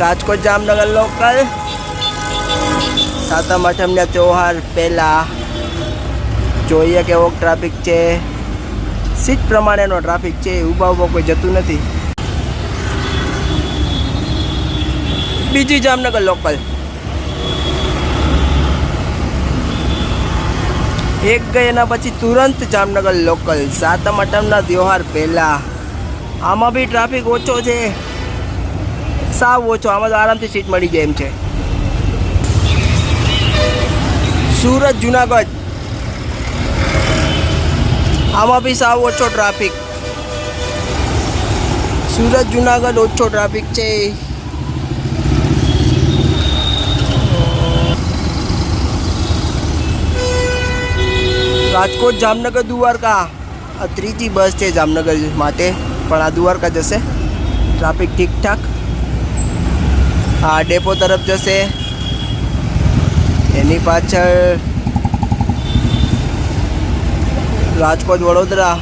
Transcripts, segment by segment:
Rajkot Jamnagar local. સાતમ આઠમના ત્યોહાર પહેલા જોઈએ કેવો ટ્રાફિક છે. સીટ પ્રમાણેનો ટ્રાફિક છે ઊભા ઊભા કોઈ જતું નથી. બીજી જામનગર લોકલ. એક ગઈ એના પછી તુરંત જામનગર લોકલ. સાતમ આઠમના ત્યોહાર પહેલાં. આમાં બી ટ્રાફિક ઓછો છે. સાવ ઓછો. આમાં તો આરામથી સીટ મળી જાય એમ છે. સુરત, જુનાગઢ. આમાં બી સાવ ઓછો ટ્રાફિક સુરત, જુનાગઢ ઓછો ટ્રાફિક છે. રાજકોટ જામનગર દ્વારકા આ ત્રીજી બસ છે જામનગર માટે, પણ આ દ્વારકા જશે. ટ્રાફિક ઠીકઠાક. આ ડેપો તરફ જશે. એની પાછળ રાજકોટ વડોદરા.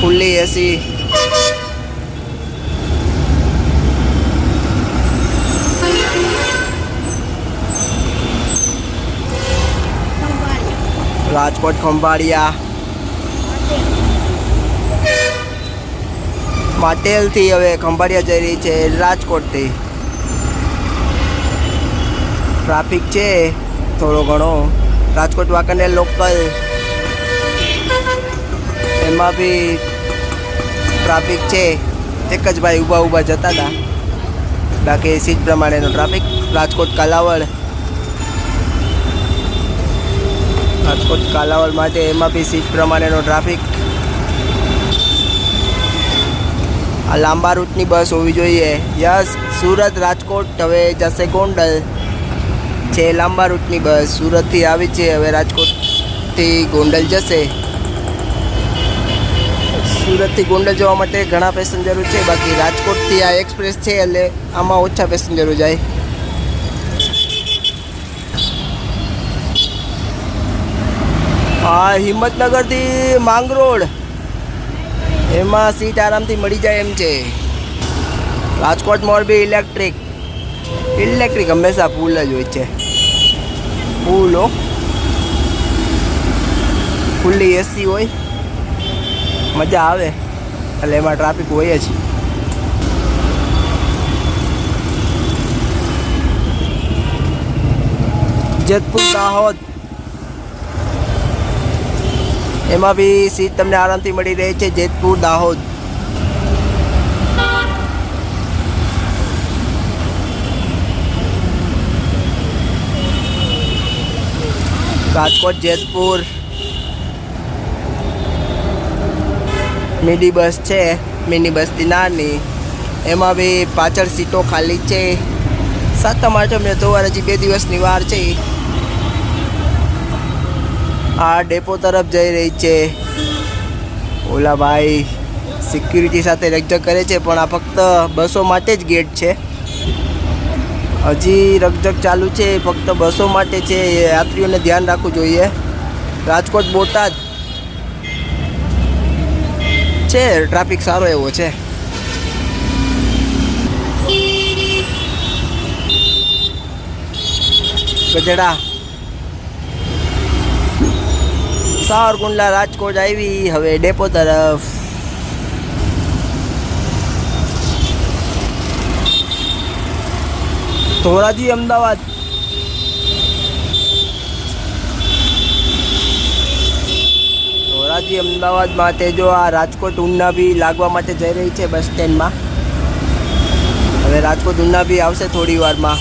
ખુલ્લી એસી. રાજકોટ ખંભાળિયા. માટેલથી હવે ખંભાળિયા જઈ રહી છે રાજકોટથી. ટ્રાફિક છે થોડો ઘણો. રાજકોટ વાંકાનેર લોકલ. એમાં બી ટ્રાફિક છે. એક જ ભાઈ ઊભા ઊભા જતા હતા. બાકી સીટ પ્રમાણેનો ટ્રાફિક. રાજકોટ કાલાવડ. રાજકોટ કાલાવડ માટે એમાં બી સીટ પ્રમાણેનો ટ્રાફિક. આ લાંબા રૂટની બસ હોવી જોઈએ. યસ, સુરત, રાજકોટ, હવે જશે ગોંડલ. છે લાંબા રૂટની બસ સુરતથી આવી છે, હવે રાજકોટથી ગોંડલ જશે. સુરતથી ગોંડલ જવા માટે ઘણા પેસેન્જરો છે, બાકી રાજકોટથી આ એક્સપ્રેસ છે, એટલે આમાં ઓછા પેસેન્જરો જાય. હા, હિંમતનગરથી માંગરોળ એમાં સીટ આરામથી મળી જાય એમ છે. રાજકોટ મોરબી ઇલેક્ટ્રિક. ઇલેક્ટ્રિક હંમેશા ફૂલ જ હોય છે. ફૂલો ફૂલ્લી એસી હોય. મજા આવે. એટલે એમાં ટ્રાફિક હોય જ. જેતપુર દાહોદ. એમાં બી સીટ તમને આરામથી મળી રહે છે, જેતપુર, દાહોદ. રાજકોટ જેતપુર. મિની બસ છે, મિની બસથી નાની. એમાં બી પાછળ સીટો ખાલી છે. સાતમ આઠમને તો વાર હજી બે દિવસની વાર છે. આ ડેપો તરફ જઈ રહી છે. ઓલા ભાઈ સિક્યુરિટી સાથે રકઝક કરે છે, પણ આ ફક્ત બસો માટે જ ગેટ છે. હજી રકઝક ચાલુ છે, ફક્ત બસો માટે છે યાત્રીઓને ધ્યાન રાખવું જોઈએ. રાજકોટ બોટાદ છે ટ્રાફિક સારો એવો છે. ગજડા સાવરકુંડલા રાજકોટ આવી, હવે ડેપો તરફ. ધોરાજી અમદાવાદ. ધોરાજી અમદાવાદ માટે જો આ રાજકોટ ઉના બી લાગવા માટે જઈ રહી છે બસ સ્ટેન્ડમાં. હવે રાજકોટ ઉના બી આવશે થોડી વારમાં.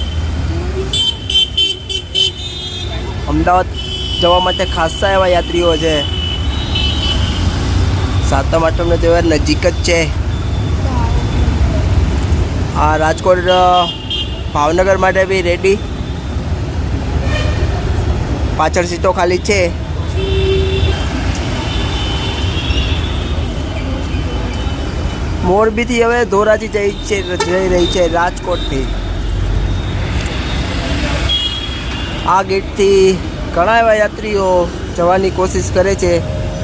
અમદાવાદ જવા માટે ખાસા એવા યાત્રીઓ છે. સાતમ આઠમનો તહેવાર નજીક જ છે. આ રાજકોટ ભાવનગર માટે બી રેડી પાછળ સીટો ખાલી છે. મોરબીથી હવે ધોરાજી જઈ છે, જઈ રહી છે રાજકોટથી. આ ગેટથી ઘણા એવા યાત્રીઓ જવાની કોશિશ કરે છે,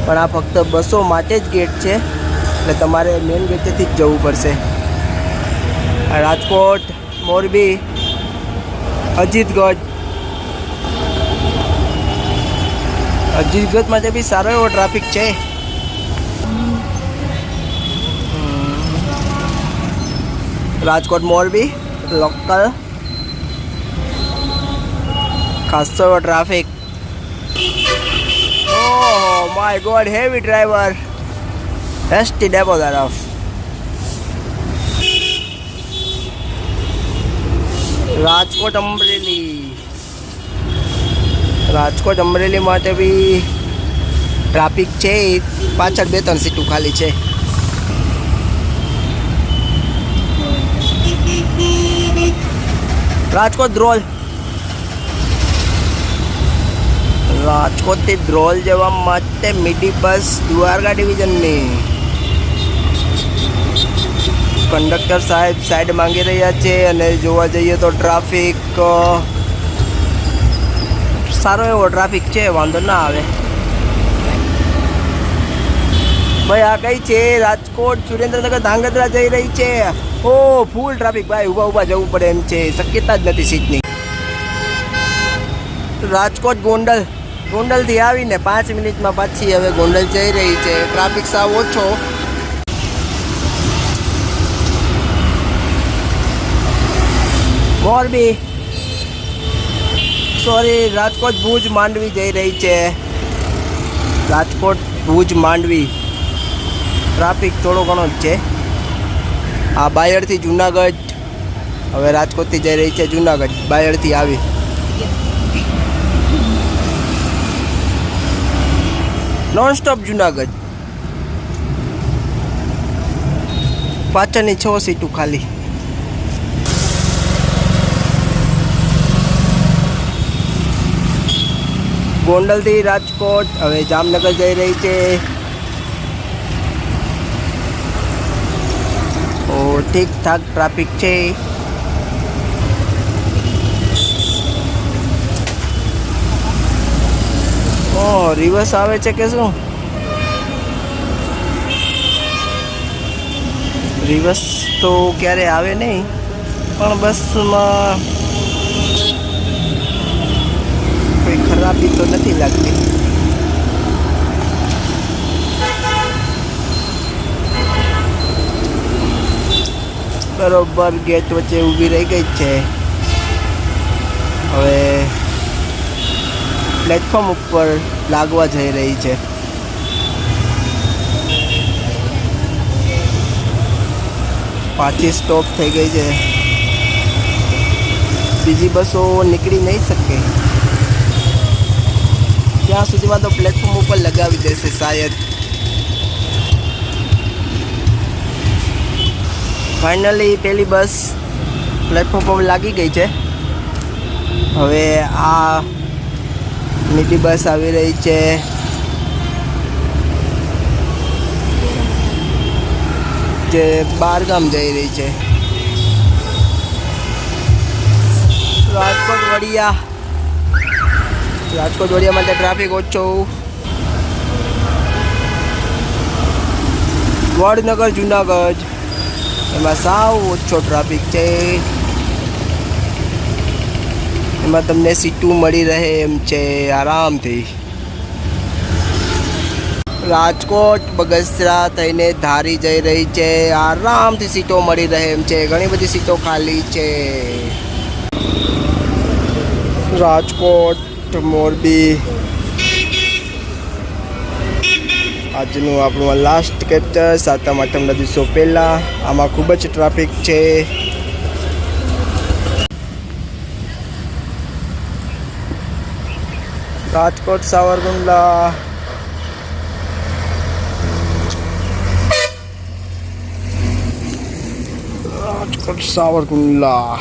પણ આ ફક્ત બસો માટે જ ગેટ છે, એટલે તમારે મેઇન ગેટેથી જ જવું પડશે. રાજકોટ, મોરબી, અજીતગઢ. અજીતગઢ માટે બી સારો એવો ટ્રાફિક છે. રાજકોટ, મોરબી, લોકલ. ખાસો એવો traffic my God heavy driver ST depot તરફ રાજકોટ અમરેલી. રાજકોટ અમરેલી માટે બી ટ્રાફિક છે. પાછળ બે ત્રણ સીટું ખાલી છે. રાજકોટ ધ્રોલ રાજકોટથી ધ્રોલ જવા માટે મીડી બસ દ્વારકા ડિવિઝનની. કંડક્ટર સાહેબ સાઈડ માંગી રહ્યા છે અને જોવા જઈએ તો ટ્રાફિક સારો એવો ટ્રાફિક છે, વાંધો ના આવે. ભાઈ, આ કઈ છે? રાજકોટ સુરેન્દ્રનગર ધાંગધ્રા જઈ રહી છે. ઓ ફૂલ ટ્રાફિક ભાઈ, ઊભા ઊભા જવું પડે એમ છે. શક્યતા જ નથી સીટની. રાજકોટ ગોંડલ. ગોંડલથી આવીને પાંચ મિનિટમાં પાછી હવે ગોંડલ જઈ રહી છે. ટ્રાફિક સાવ ઓછો. મોરબી. સોરી રાજકોટ ભુજ માંડવી જઈ રહી છે. રાજકોટ ભુજ માંડવી. ટ્રાફિક થોડો ઘણો જ છે. આ બાયડથી જુનાગઢ. હવે રાજકોટથી જઈ રહી છે જુનાગઢ. બાયડથી આવી. નોન સ્ટોપ જુનાગઢ પાછળની છ સીટું ખાલી. ગોંડલથી રાજકોટ, હવે જામનગર જઈ રહી છે. ઠીક ઠાક ટ્રાફિક છે. ઓ રિવર્સ આવે છે કે શું? રિવર્સ તો ક્યારે આવે નહીં, પણ બસમાં કોઈ ખરાબી તો નથી લાગતી. બરોબર ગેટ વચ્ચે ઊભી રહી ગઈ છે. હવે પ્લેટફોર્મ ઉપર લાગવા જઈ રહી છે. પાછી સ્ટોપ થઈ ગઈ છે. બીજી બસો નીકળી નહીં શકે. ત્યાં સુધીમાં તો પ્લેટફોર્મ ઉપર લગાવી દેશે શાયદ. ફાઇનલી પેલી બસ પ્લેટફોર્મ પર લાગી ગઈ છે. હવે આ મિની બસ આવી રહી છે. જે બારગામ જઈ રહી છે. રાજકોટ વડિયા. રાજકોટ વડિયા માટે ટ્રાફિક ઓછો. વડનગર જુનાગઢ. એમાં સાવ ઓછો ટ્રાફિક છે. એમાં તમને સીટું મળી રહે એમ છે, આરામથી. રાજકોટ, બગસરા થઈને ધારી જઈ રહી છે, આરામથી સીટો મળી રહે એમ છે, ઘણી બધી સીટો ખાલી છે. રાજકોટ, મોરબી. આજનું આપણું લાસ્ટ કેપ્ચર સાતમ આઠમના દિવસો પહેલાં. આમાં ખૂબ જ ટ્રાફિક છે. રાજકોટ સાવરકુંડલા રાજકોટ સાવરકુંડલા